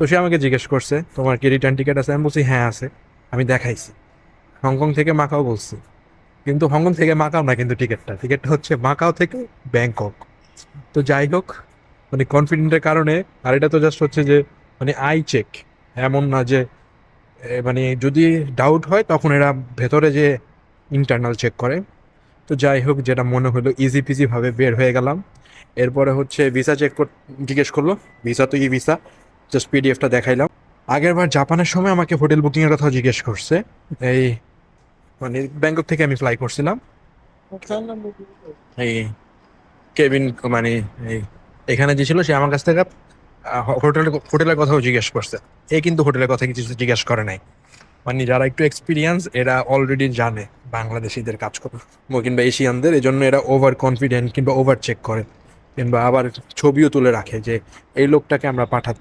তো সে আমাকে জিজ্ঞেস করছে, তোমার কি রিটার্ন টিকিট আছে? আমি বলছি হ্যাঁ আছে। আমি দেখাইছি। হংকং থেকে মাকাও বলছি। কিন্তু হংকং থেকে মাকাও না কিন্তু টিকিটটা টিকিটটা হচ্ছে মাকাও থেকে ব্যাংকক। তো যাই হোক মানে কনফিডেন্টের কারণে, আর এটা তো জাস্ট হচ্ছে যে মানে আই চেক এমন না যে মানে যদি ডাউট হয়, তখন এরা ভেতরে যে ইন্টারনাল চেক করে। তো যাই হোক, যেটা মনে হলো ইজি পিজি ভাবে বের হয়ে গেলাম। এরপরে হচ্ছে ভিসা চেক জিজ্ঞেস করল। ভিসা তো ই ভিসা জাস্ট পিডিএফটা দেখাইলাম। আগের বার জাপানের সময় আমাকে হোটেল বুকিংয়ের কথা জিজ্ঞেস করছে। এই মানে ব্যাংকক থেকে আমি ফ্লাই করছিলাম। এই কেবিন মানে এই, এখানে যে ছিল সে আমার কাছ থেকে হোটেল, হোটেলের কথাও জিজ্ঞেস করছে। এ কিন্তু হোটেলের কথা কিছু জিজ্ঞেস করে নাই। মানে যারা একটু এক্সপিরিয়েন্স এরা অলরেডি জানে বাংলাদেশিদের কাজ করে। কিংবা এশিয়ানদের এই জন্য এরা ওভার কনফিডেন্ট কিংবা ওভার চেক করে। কিংবা আবার ছবিও তুলে রাখে যে, এই লোকটাকে আমরা পাঠাতে